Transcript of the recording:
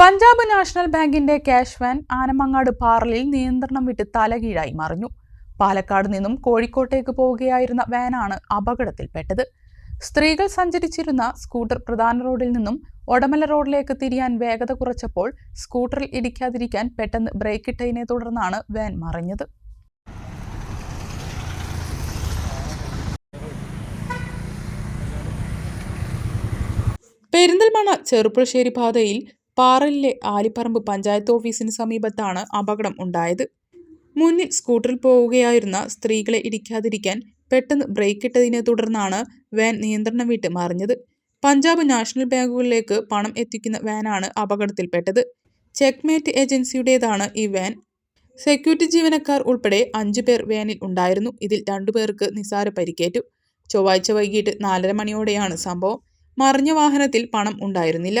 Punjab national ബാങ്കിന്റെ cash van Anamangad പാറലിൽ നിയന്ത്രണം വിട്ട് തലകീഴായി മറിഞ്ഞു. പാലക്കാട് നിന്നും കോഴിക്കോട്ടേക്ക് പോവുകയായിരുന്ന വാനാണ് അപകടത്തിൽപ്പെട്ടത്. സ്ത്രീകൾ സഞ്ചരിച്ചിരുന്ന സ്കൂട്ടർ പ്രധാന റോഡിൽ നിന്നും ഒടമല റോഡിലേക്ക് തിരിയാൻ വേഗത കുറച്ചപ്പോൾ സ്കൂട്ടറിൽ ഇടിക്കാതിരിക്കാൻ പെട്ടെന്ന് ബ്രേക്ക് ബ്രേക്കിട്ടതിനെ തുടർന്നാണ് വാൻ മറിഞ്ഞത്. പെരിന്തൽമണ്ണ ചെറുപ്പുളശ്ശേരി പാതയിൽ പാറലിലെ ആലിപ്പറമ്പ് പഞ്ചായത്ത് ഓഫീസിന് സമീപത്താണ് അപകടം ഉണ്ടായത്. മുന്നിൽ സ്കൂട്ടറിൽ പോവുകയായിരുന്ന സ്ത്രീകളെ ഇടിക്കാതിരിക്കാൻ പെട്ടെന്ന് ബ്രേക്ക് ഇട്ടതിനെ തുടർന്നാണ് വാൻ നിയന്ത്രണം വിട്ട് മറിഞ്ഞത്. പഞ്ചാബ് നാഷണൽ ബാങ്കുകളിലേക്ക് പണം എത്തിക്കുന്ന വാനാണ് അപകടത്തിൽപ്പെട്ടത്. ചെക്ക്മേറ്റ് ഏജൻസിയുടേതാണ് ഈ വാൻ. സെക്യൂരിറ്റി ജീവനക്കാർ ഉൾപ്പെടെ അഞ്ചു പേർ വാനിൽ ഉണ്ടായിരുന്നു. ഇതിൽ രണ്ടുപേർക്ക് നിസാര പരിക്കേറ്റു. ചൊവ്വാഴ്ച വൈകിട്ട് നാലര മണിയോടെയാണ് സംഭവം. മറിഞ്ഞ വാഹനത്തിൽ പണം ഉണ്ടായിരുന്നില്ല.